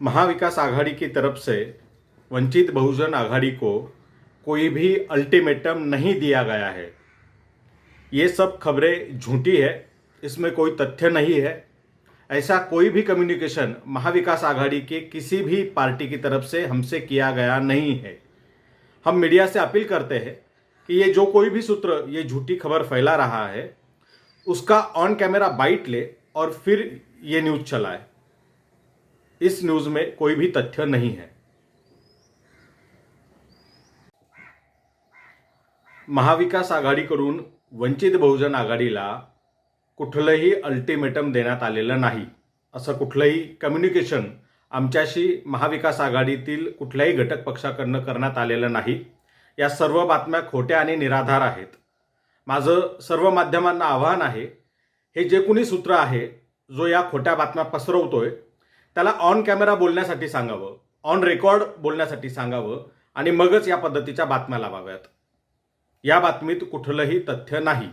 महाविकास आघाड़ी की तरफ़ से वंचित बहुजन आघाड़ी को कोई भी अल्टीमेटम नहीं दिया गया है। ये सब खबरें झूठी है, इसमें कोई तथ्य नहीं है। ऐसा कोई भी कम्युनिकेशन महाविकास आघाड़ी के किसी भी पार्टी की तरफ़ से हमसे किया गया नहीं है। हम मीडिया से अपील करते हैं कि ये जो कोई भी सूत्र, ये झूठी खबर फैला रहा है, उसका ऑन कैमरा बाइट ले और फिर ये न्यूज़ चलाए। इस न्यूज में कोई भी तथ्य नहीं है। महाविकास आघाडीकडून वंचित बहुजन आघाडीला कुठलंही अल्टिमेटम देण्यात आलेलं नाही असं कुठलंही कम्युनिकेशन आमच्याशी महाविकास आघाडीतील कुठल्याही घटक पक्षाकडनं करण्यात आलेलं नाही. या सर्व बातम्या खोट्या आणि निराधार आहेत. माझं सर्व माध्यमांना आव्हान आहे हे जे कुणी सूत्र आहे जो या खोट्या बातम्या पसरवतोय त्याला ऑन कॅमेरा बोलण्यासाठी सांगावं ऑन रेकॉर्ड बोलण्यासाठी सांगावं आणि मगच या पद्धतीच्या बातम्या लावाव्यात. या बातमीत कुठलंही तथ्य नाही.